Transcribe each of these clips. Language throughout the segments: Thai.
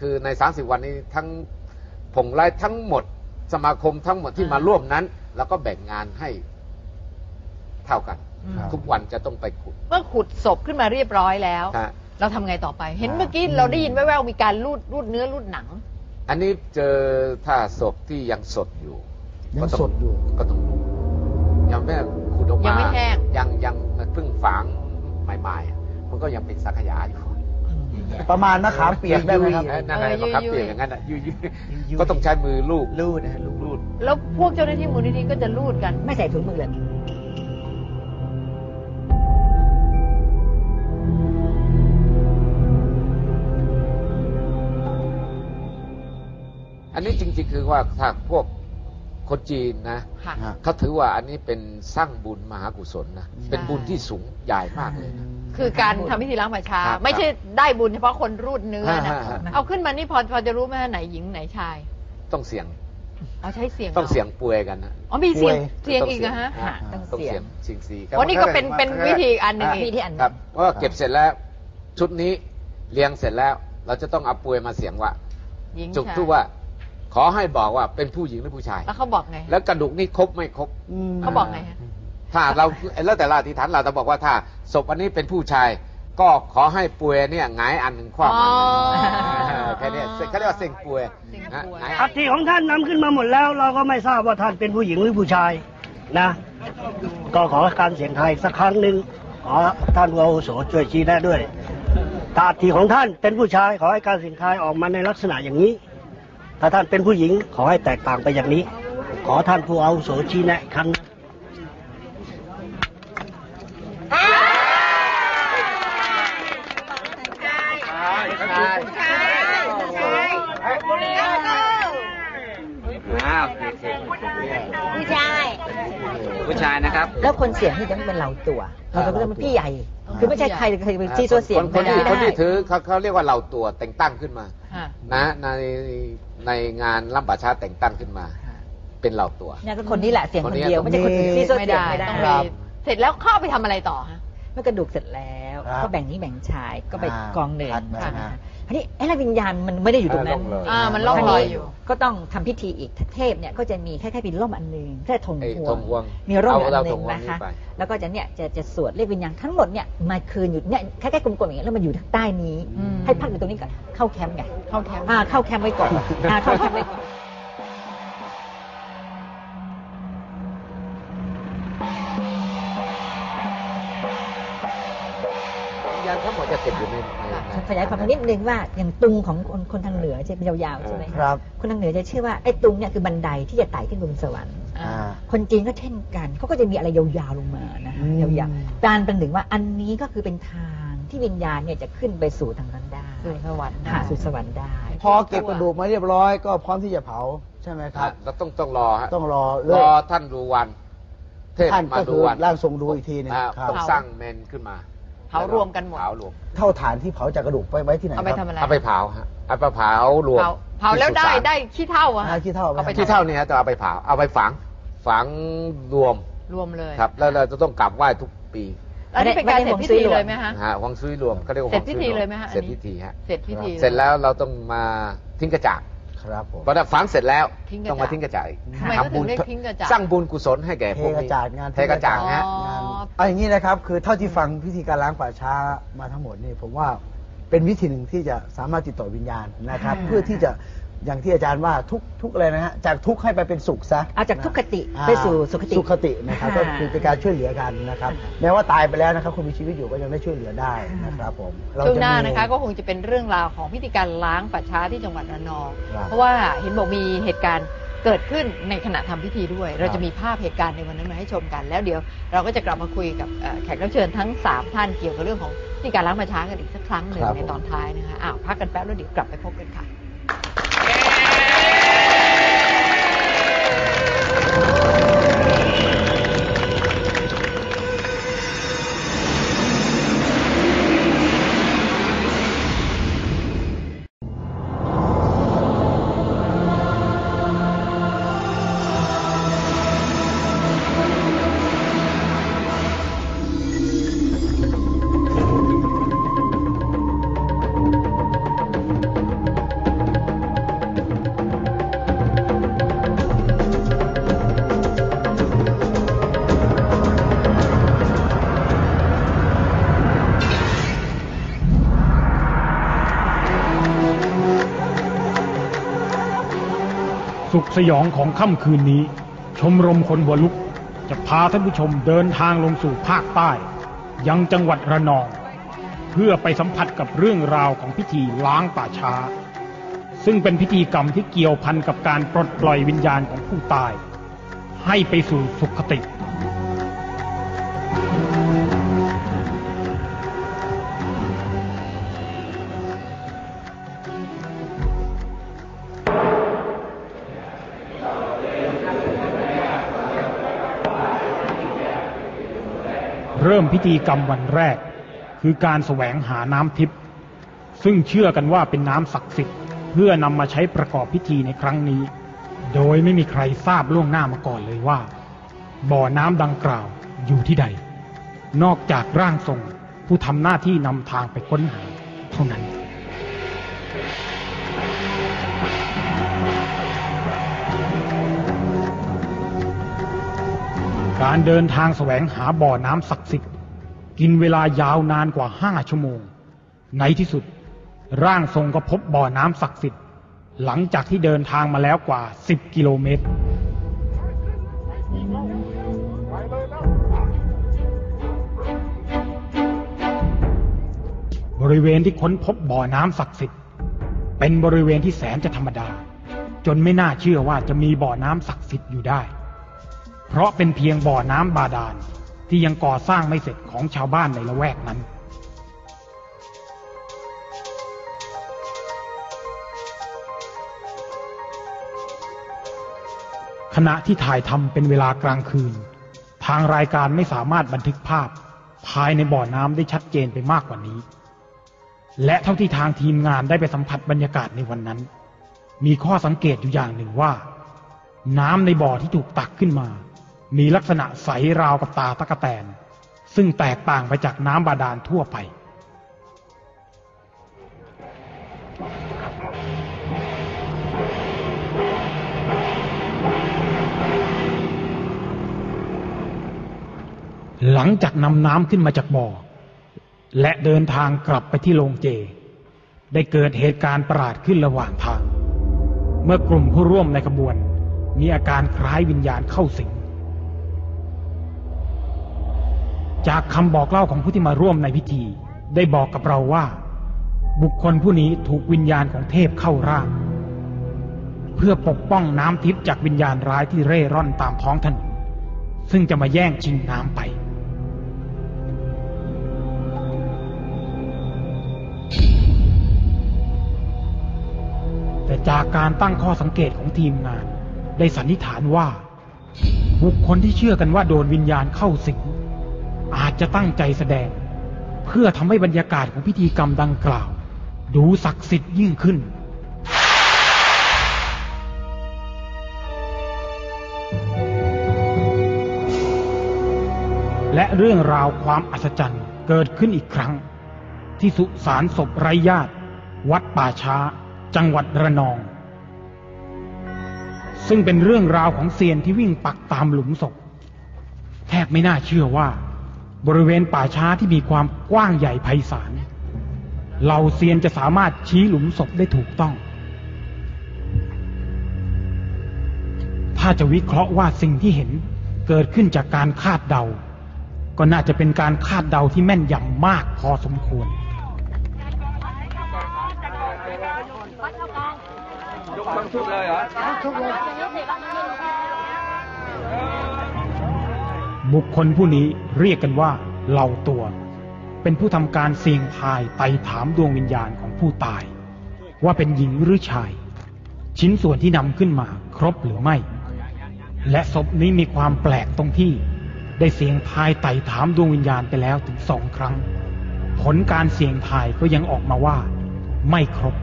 คือใน 30 วันนี้ทั้งผงไร้ทั้งหมด สมาคมทั้งหมดที่มาร่วมนั้น แล้วก็แบ่งงานให้เท่ากันอืมครับ ทุกวันจะต้องไปขุด เมื่อขุดศพขึ้นมาเรียบร้อยแล้ว ฮะ เราทำไงต่อไป เห็นอ่าเมื่อกี้เราได้ยินแว่วๆมีการรูดรูดเนื้อรูดหนัง อันนี้เจอถ้าศพที่ยังสดอยู่ยังก็ต้สดอยู่ ก็ต้องดูยังไม่ขุดออกมายัยังไม่แห้ง ยังยังเพิ่งฝังใหม่ๆอะมันก็ยังเป็นสังขยาอยู่ ประมาณมะขามเปียกได้ไหมครับเออนั่นแหละเออบังคับยุ่ยๆเปลี่ยนอย่างนั้นอะยุยยุ่ยๆก็ต้องใช้มือลูบรูดนะฮะรูดรูดแล้วพวกเจ้าหน้าที่มูลนิธิก็จะรูดกัน ไม่ใส่ถุงมือเลยอันนี้จริงๆ คือว่าถ้าพวกคนจีนนะค่ะฮะเขาถือว่าอันนี้เป็นสร้างบุญมหากุศลนะ เป็นบุญที่สูงใหญ่มากเลยนะ คือการทำพิธีล้างป่าช้า ครับ ไม่ใช่ได้บุญเฉพาะคนรูดเนื้อนะฮะฮะฮะเอาขึ้นมานี่พอพอจะรู้ไหมไหนหญิงไหนชายต้องเสียงเอาใช้เสียงต้องเสียงป่วยกันนะอ๋อมีเสียงป่วยเสียงอีกนะฮะอ่าต้องต้องเสีเสียยงงเสียงสีครับวันนี้ก็เป็นเป็นวิธีอีกอันหนึ่งอ่าอีก วิธีอันหนึ่งครับเพราะว่าเก็บเสร็จแล้วชุดนี้เลี้ยงเสร็จแล้ว เราจะต้องเอาป่วยมาเสียงว่า หญิงจุกชายทุกว่า ขอให้บอกว่าเป็นผู้หญิงหรือผู้ชาย แล้วเขาบอกไง แล้วกระดูกนี่ครบไม่ครบมเขาบอกไงฮะ ถ้าเราแล้วแต่เราอธิษฐานเราจะบอกว่าถ้าศพอันนี้เป็นผู้ชาย ก็ขอให้ป่วยเนี่ยหงายอันหนึ่งคว้ามันหนึ่งอ๋อเออแค่เนี้ยเขาเรียกว่าเซ็งป่วยเซ็งนะป่วยหงายอัฐิของท่านนำขึ้นมาหมดแล้ว เราก็ไม่ทราบว่าท่านเป็นผู้หญิงหรือผู้ชายนะ ก็ขอการเสียงไทายสักครั้งหนึ่งขอท่านผู้อาวุโสช่วยชี้แนะด้วยตาอัฐิของท่านเป็นผู้ชาย ขอให้การเสียงไทายออกมาในลักษณะอย่างนี้ ถ้าท่านเป็นผู้หญิงขอให้แตกต่างไปอย่างนี้ ขอท่านผู้อาวุโสชี้แนะอีกครั้งอ้าวโอเค ผู้ชาย ผู้ชายนะครับ แล้วคนเสียงที่ต้องเป็นเราตัวเราก็ต้องเป็นพี่ใหญ่ คือไม่ใช่ใครใครเป็นที่ตัวเสียงคนคนที่ไม่คนได้ที่ถือเขาเขาเรียกว่าเหล่าตัวแต่งตั้งขึ้นมาฮะนะในในงานล่ำป่าช้าแต่งตั้งขึ้นมา เป็นเหล่าตัวเนี่ยก็คนนี้แหละเสียงคคนนนี้เดียวไม่ใช่คนอื่นที่ตัวไม่เสียงได้ไม่ได้ต้องครัมีบเสร็จแล้วเข้าเอาไปทำอะไรต่อฮะเมื่อกระดูกเสร็จแล้วครับ ก็แบ่งนี้แบ่งชายก็ไปอ่ากองหนึ่งคัดมาใช่ไหมฮะคะทีนี้ไอ้ละวิญญาณมันไม่ได้อยู่ตรงนั้นอ่าล่องลอยอ่ามันล่องลอยอยู่ ก็ต้องทำพิธีอีกเทพเนี่ยก็จะมีคล้ายๆเป็นร่มอันหนึ่งแค่ธงไอ้พวธงงพวงมีร่มเอาอันเอาหธนึ่งงพวงนะคะนี้ไปแล้วก็จะเนี่ยจะจะสวดเรียกวิญญาณทั้งหมดเนี่ยมาคืนอยู่เนี่ยคล้ายๆกลมๆอย่างเงี้ยแล้วมาอยู่ทางใต้นี้อืมให้พักอยู่ตรงนี้ก่อนเข้าแคมป์ไงเข้าแคมป์อ่าเข้าแคมป์ไว้ก่อนอ่าเข้าแคมป์ไว้ก่อน ทั้งหมดจะติดอยู่ในในในขยายความนิดนึงว่าอย่างตุงของคนคนทางเหนือจะเป็นยาวๆใช่ไหมครับ คนทางเหนือจะเชื่อว่าไอ้ตุงเนี่ยคือบันไดที่จะไต่ขึ้นบนสวรรค์อ่าอ่าคนจีนก็เช่นกันเขาก็จะมีอะไรยาวๆลงมานะอืมยาวๆการเป็นถึงว่าอันนี้ก็คือเป็นทางที่วิญญาณเนี่ยจะขึ้นไปสู่ทางนั้นได้สู่สวรรค์หาสู่สวรรค์ได้ พอเก็บกระดูกมาเรียบร้อย ก็พร้อมที่จะเผาใช่ไหมคครัรับบเราต้องต้องรอฮะต้องรอรเลิอกท่านดูวัน เทพท่านมาก็ดูคือวันร่างทรงดูอีกทีหนึงอ่าครับต้องสร้างเมนขึ้นมา เผารวมกันหมด เผารวมเท่าฐานที่เผาจากกระดูกไปไว้ที่ไหนคเอารับไปทำอะไรเอาไปเผาฮะเอาไปเผารวมเผาเผาแล้วได้ที่สุสานได้ขี้เท่าอะอ่าขี้เท่าเอาไป ที่เท่านี้ฮะจะเอาไปเผาเอาไปฝังฝังรวมรวมเลยครับ แล้วเราจะต้องกลับไหว้ทุกปีแล้วนี่เป็นการเสร็จพิธีเลยไหมฮะ ฮะฮวงซุยรวมเขาเรียกว่าเสร็จฮวงซุพิธีเลยไหมฮะอันนี้ เสร็จพิธีฮะเสร็จพิธีเสร็จแล้วเราต้องมาทิ้งกระจาด ครับผม พอได้ฝังเสร็จแล้วทิ้งกระจาดต้องมาทิ้งกระจาดอีกทำไมเขาถึงเรียกทิ้งกระจาด สร้างบุญกุศลให้แก่เทพวกกระนี้จาดงานเทกระจาดฮะ อ๋อ งานเอาอย่างนี้นะครับ คือเท่าที่ฟังพิธีการล้างป่าช้ามาทั้งหมดนี่ผมว่าเป็นวิธีหนึ่งที่จะสามารถติดต่อวิญญาณนะครับอ่าเพื่อที่จะ อย่างที่อาจารย์ว่าทุกทุกอะไรนะฮะจากทุกข์ให้ไปเป็นสุขซะเอาจากทุกขติอ่าไปสู่สุขติ สุขตินะครับอ่าก็คือเป็นการช่วยเหลือกันนะครับแม้ว่าตายไปแล้วนะครับคุณมีชีวิตอยู่ก็ยังได้ช่วยเหลือได้นะครับผมเรช่วงจะหน้ามี นะคะก็คงจะเป็นเรื่องราวของพิธีการล้างป่าช้าที่จังหวัดระนอง ครับเพราะว่าเห็นบอกมีเหตุการณ์เกิดขึ้นในขณะทำพิธีด้วย เราครัจะบมีภาพเหตุการณ์ในวันนั้นมาให้ชมกัน แล้วเดี๋ยวเราก็จะกลับมาคุยกับเอ่อแขกรับเชิญทั้ง3ท่านเกี่ยวกับเรื่องของพิธีการล้างป่าช้ากันอีกสักครั้งหนึ่งครับ ในตอนท้ายนะคะอ้าวพักกันแป๊บแล้วเดี๋ยวกลับไปพบกันค่ะ สุขสยองของค่ำคืนนี้ ชมรมคนหัวลุก จะพาท่านผู้ชมเดินทางลงสู่ภาคใต้ ยังจังหวัดระนอง เพื่อไปสัมผัสกับเรื่องราวของพิธีล้างป่าช้า ซึ่งเป็นพิธีกรรมที่เกี่ยวพันกับการปลดปล่อยวิญญาณของผู้ตาย ให้ไปสู่สุขติ พิธีกรรมวันแรก คือการแสวงหาน้ำทิพย์ซึ่งเชื่อกันว่าเป็นน้ำศักดิ์สิทธิ์เพื่อนำมาใช้ประกอบพิธีในครั้งนี้ โดยไม่มีใครทราบล่วงหน้ามาก่อนเลยว่า บ่อน้ำดังกล่าวอยู่ที่ใด นอกจากร่างทรงผู้ทำหน้าที่นำทางไปค้นหาเท่านั้นการเดินทางแสวงหาบ่อน้ำศักดิ์สิทธิ์ กินเวลายาวนานกว่าห้าชั่วโมง ในที่สุด ร่างทรงก็พบบ่อน้ำศักดิ์สิทธิ์ หลังจากที่เดินทางมาแล้วกว่า 10 กิโลเมตร บริเวณที่ค้นพบบ่อน้ำศักดิ์สิทธิ์ เป็นบริเวณที่แสนจะธรรมดา จนไม่น่าเชื่อว่าจะมีบ่อน้ำศักดิ์สิทธิ์อยู่ได้ เพราะเป็นเพียงบ่อน้ำบาดาล ที่ยังก่อสร้างไม่เสร็จของชาวบ้านในละแวกนั้น ขณะที่ถ่ายทำเป็นเวลากลางคืน ทางรายการไม่สามารถบันทึกภาพ ภายในบ่อน้ำได้ชัดเจนไปมากกว่านี้ และเท่าที่ทางทีมงานได้ไปสัมผัสบรรยากาศในวันนั้น มีข้อสังเกตอยู่อย่างหนึ่งว่า น้ำในบ่อที่ถูกตักขึ้นมา มีลักษณะใสราวกับตาตะกะแตน ซึ่งแตกต่างไปจากน้ำบาดาลทั่วไป หลังจากนำน้ำขึ้นมาจากบ่อ และเดินทางกลับไปที่โรงเจ ได้เกิดเหตุการณ์ประหลาดขึ้นระหว่างทาง เมื่อกลุ่มผู้ร่วมในขบวน มีอาการคล้ายวิญญาณเข้าสิง จากคำบอกเล่าของผู้ที่มาร่วมในพิธี ได้บอกกับเราว่า บุคคลผู้นี้ถูกวิญญาณของเทพเข้าร่าง เพื่อปกป้องน้ำทิพย์จากวิญญาณร้ายที่เร่ร่อนตามท้องถนนซึ่งจะมาแย่งชิงน้ำไป แต่จากการตั้งข้อสังเกตของทีมงาน ได้สันนิษฐานว่า บุคคลที่เชื่อกันว่าโดนวิญญาณเข้าสิง อาจจะตั้งใจแสดง เพื่อทำให้บรรยากาศของพิธีกรรมดังกล่าว ดูศักดิ์สิทธิ์ยิ่งขึ้น และเรื่องราวความอัศจรรย์เกิดขึ้นอีกครั้ง ที่สุสานศพไร้ญาติ วัดป่าช้า จังหวัดระนอง ซึ่งเป็นเรื่องราวของเซียนที่วิ่งปักตามหลุมศพแทบไม่น่าเชื่อว่า บริเวณป่าช้าที่มีความกว้างใหญ่ไพศาลเหล่าเซียนจะสามารถชี้หลุมศพได้ถูกต้อง ถ้าจะวิเคราะห์ว่าสิ่งที่เห็นเกิดขึ้นจากการคาดเดา ก็น่าจะเป็นการคาดเดาที่แม่นยำมากพอสมควร ยกบังชุดเลยเหรอ บุคคลผู้นี้เรียกกันว่าเหล่าตัว เป็นผู้ทำการเสี่ยงทายไต่ถามดวงวิญญาณของผู้ตาย ว่าเป็นหญิงหรือชาย ชิ้นส่วนที่นำขึ้นมาครบหรือไม่ และศพนี้มีความแปลกตรงที่ ได้เสียงทายไต่ถามดวงวิญญาณไปแล้วถึงสองครั้ง ผลการเสี่ยงทายก็ยังออกมาว่า ไม่ครบ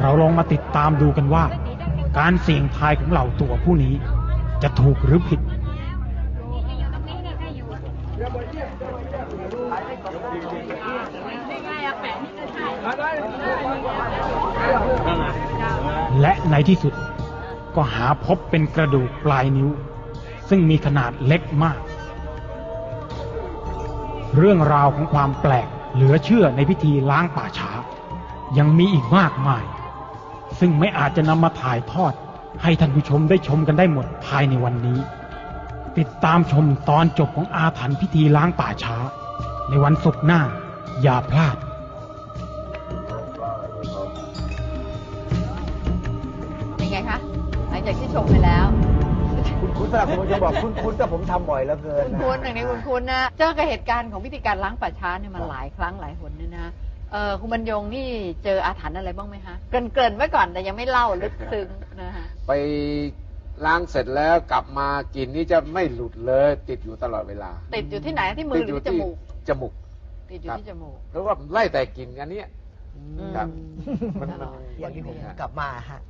เราลองมาติดตามดูกันว่า การเสี่ยงทายของเหล่าตัวผู้นี้จะถูกหรือผิด และในที่สุดก็หาพบเป็นกระดูกปลายนิ้ว ซึ่งมีขนาดเล็กมาก เรื่องราวของความแปลกเหลือเชื่อในพิธีล้างป่าช้า ยังมีอีกมากมาย ซึ่งไม่อาจจะนำมาถ่ายทอดให้ท่านผู้ชมได้ชมกันได้หมดภายในวันนี้ ติดตามชมตอนจบของอาถรรพ์พิธีล้างป่าช้า ในวันศุกร์หน้า อย่าพลาดเป็นไงคะหลังจากที่ชมไปแล้ว คุณคุณสำหรับผมจะบอกคุณคุณแต่ผมทำบ่อยแล้วเกินคุณคุณอย่างนี้คุณคุณนะ เจอกับเหตุการณ์ของพิธีการล้างป่าช้าเนี่ยมาหลายครั้งหลายหนเนี่ยนะเออคุณบรรยงนี่เจออาถรรพ์อะไรบ้างไหมคะเกรินเกรินๆไว้ก่อนแต่ยังไม่เล่าลึกซึ้งนะคะไป ล้างเสร็จแล้วกลับมากลิ่นนี่จะไม่หลุดเลย ติดอยู่ตลอดเวลา ติดอยู่ที่ไหนที่มือหรือที่จมูก จมูก ติดอยู่ครับ ที่จมูกเพราะว่าไล่แต่กลิ่นอันเนี้ยครับมันมันอย่างที่ผมฮะ กลับมาฮะ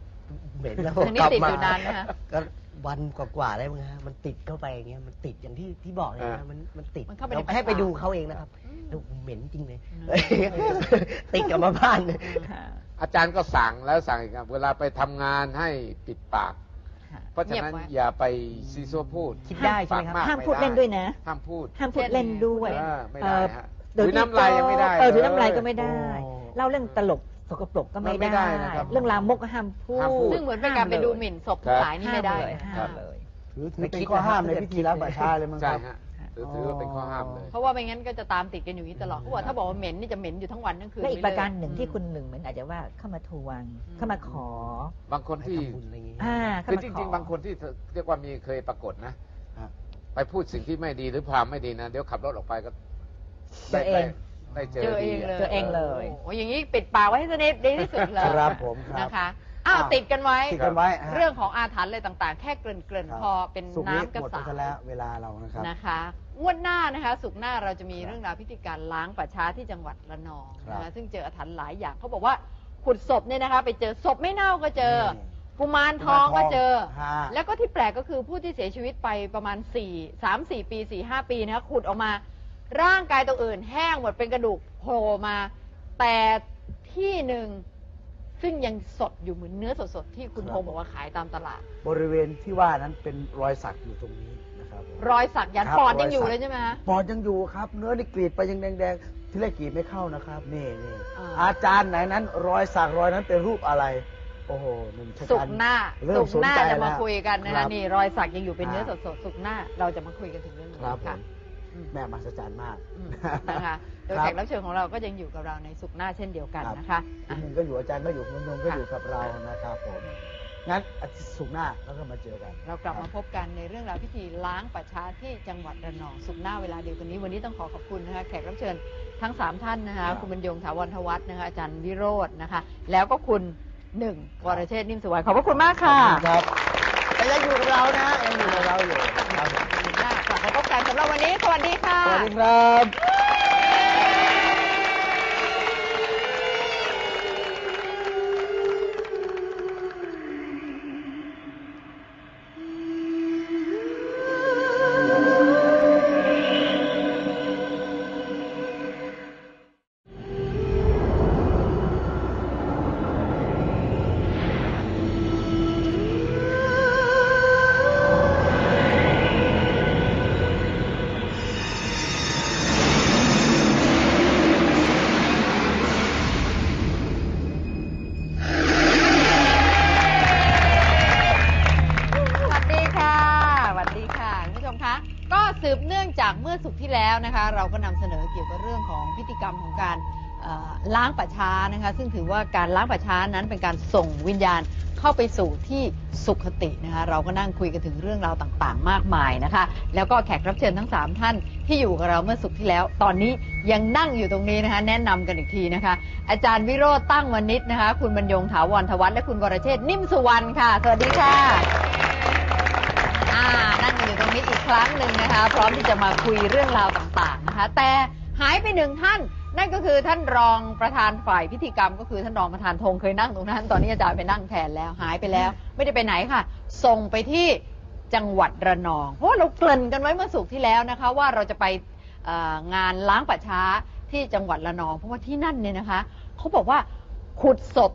เหม็นแล้วอันนี้กลับติดมาอยู่นานไหมคะก็วันกว่าๆได้มั้งฮะมันติดเข้าไปอย่างเงี้ยมันติดอย่างที่ที่บอกเลยอ่านะมันมันติดมันเข้าไปในเราให้ประสาทไปดูเขาเองนะครับอืมดูเหม็นจริงเลยอืมติดกลับมาบ้านเลยอาจารย์ก็สั่งแล้วสั่งอีกครับเวลาไปทำงานให้ปิดปาก เพราะฉะนั้นเงียบไว้ อย่าไปซีซัวพูดคิดได้ใช่ไหมครับ ปกกห้ามไพูดเล่นด้วยนะ ห้ามพูดห้ามพูดเล่นด้วยเออไม่เอ่ได้อฮะเดี๋ยวถือน้ำลายยังไม่ได้เออถือน้ำลายเลยก็ไม่ได้ โอ้ เล่าเรื่องตลกสกปรกก็ไม่มันไม่ได้ นะครับเรื่องลามกก็ห้ามพูห้ามพูด ซึ่งเหมือนเป็นการไปดูหมิ่นศพทั้งหลายนี่ไม่ได้ห้ามเลยนะ ห้ามเลย ถือถือเป็นข้อห้ามในพิธีล้างป่าช้าเลยมั้งคใช่รับ ฮะ ถือถือว่าเป็นข้อห้ามเลย เพราะว่าไม่งั้นก็จะตามติดกันอยู่อย่างนี้ตลอดเขาบอกถ้าบอกว่าเหม็นนี่จะเหม็นอยู่ทั้งวันทั้งคืนและอีกประการหนึ่งไม่เลิที่คุณหนึ่งเหมือนอาจจะว่าเข้ามาทวงอืมเข้ามาขอบางคนให้ที่ทำบุญอะไรอย่างเงี้ยอ่าเข้าคือมาจขอริงๆ บางคนที่เรียกว่ามีเคยปรากฏนะฮะไปพูดสิ่งที่ไม่ดีหรือพรามไม่ดีนะ เดี๋ยวขับรถออกไปก็เจอเองได้เจอเจอเองดีะเลย เจอเองเลย โอ้อย่างนี้ปิดปากไว้ให้สนิทดีที่สุดเลยครับผมครับ นะคะ อ้าวอ้าวติดกันไว้ ติดกันไว้ฮะเรื่องของอาถรรพ์อะไรต่างๆ แค่เกริ่นครับๆพอเป็นสุกนี้น้ำกระหมดไปสา ซะแล้วเวลาเรานะครับ นะคะงวดหน้านะคะสุกร์หน้าเราจะมีเรื่องราวพิธีการล้างป่าช้าที่จังหวัดระนองนะครัคะบซึ่งเจออาถรรพ์หลายอย่างเขาบอกว่าขุดศพเนี่ยนะคะ ไปเจอศพไม่เน่าก็เจอ นี่ กุมารทองก็เจอ ฮะ แล้วก็ที่แปลกก็คือผู้ที่เสียชีวิตไปประมาณ 4 3 4 ปี 4 5 ปีนะคะขุดออกมาร่างกายตัวอื่นแห้งหมดเป็นกระดูกโผล่มา แต่ที่หนึ่ง ซึ่งยังสดอยู่เหมือนเนื้อสดๆที่คุณครับพงษ์บอกว่าขายตามตลาด บริเวณที่ว่านั้นเป็นรอยสักอยู่ตรงนี้นะครับผมรอยสักยันครับปอดยังอยู่รอยสักเลยใช่ไหมคะปอดยังอยู่ครับ เนื้อนี่กรีดไปยังแดงๆที่แรกกรีดไม่เข้านะครับนี่นี่อ่า อาจารย์ไหนนั้น รอยสักรอยนั้นเป็นรูปอะไร โอ้โหหนุ่มชะสุกักนร์หน้าเริ่สุมกสนร์หน้าใจจะมาแล้วคุยกันนะครัคะบนี่รอยสักยังอยู่เป็นเนื้ออ่าสดๆสุกร์หน้าเราจะมาคุยกันถึงเรื่องนี้ครับผค่ะมอืม แม่มหัศจรรย์มาก อืมนะคะโดยครับ แขกรับเชิญของเราก็ยังอยู่กับเราในสุกร์หน้าเช่นเดียวกันครับนะคะคุอะณหนึ่งก็อยู่อาจารย์ก็อยู่คุณนงก็ค่ะ อยู่กับเรานะครับผมงั้นอาทิตย์สุกร์หน้าแล้วก็มาเจอกัน เรากลับมาพบกันในเรื่องราวพิธีล้างป่าช้าที่จังหวัดระนองสุกร์หน้าเวลาเดียวกันนี้ วันนี้ต้องขอขอบคุณนะคะแขกรับเชิญทั้ง 3 ท่านนะคะครับคุณบรรยงถาวรทวัฒน์นะคะอาจารย์วิโรจน์นะคะ แล้วก็คุณหนึ่งวรเชษฐ์นิ่มสวัยขอบพระคุณมากค่ะครับแต่ยังอยู่กับเรานะยังอยู่กับเราอยู่ครับผมำหรับวันนี้สวัสดีค่ะ สวัสดีครับ สืบเนื่องจากเมื่อสุกที่แล้วนะคะ เราก็นำเสนอเกี่ยวกับเรื่องของพิธีกรรมของการล้างป่าช้านะคะ ซึ่งถือว่าการล้างป่าช้านั้นเป็นการส่งวิญญาณเข้าไปสู่ที่สุขตินะคะ เราก็นั่งคุยกันถึงเรื่องราวต่างๆ มากมายนะคะ แล้วก็แขกรับเชิญทั้ง 3 ท่านที่อยู่กับเราเมื่อสุกร์ที่แล้ว ตอนนี้ยังนั่งอยู่ตรงนี้นะคะ แนะนำกันอีกทีนะคะ อาจารย์วิโรจน์ตั้งวณิชนะคะ คุณบรรยงถาวรทวัฒน์และคุณวรเชษนิ่มสุวรรณค่ะ สวัสดีค่ะ ครั้งหนึ่งนะคะ พร้อมที่จะมาคุยเรื่องราวต่างๆนะคะ แต่หายไปหนึ่งท่าน นั่นก็คือท่านรองประธานฝ่ายพิธีกรรม ก็คือท่านรองประธานธงเคยนั่งตรงนั้น ตอนนี้อาจารย์ไปนั่งแทนแล้วหายไปแล้ว ไม่ได้ไปไหนค่ะ ส่งไปที่จังหวัดระนอง เพราะว่าเราเกริ่นกันไว้เมื่อสุกที่แล้วนะคะ ว่าเราจะไปเอ่องานล้างป่าช้าที่จังหวัดระนอง เพราะว่าที่นั่นเนี่ยนะคะเขาบอกว่าขุดศพ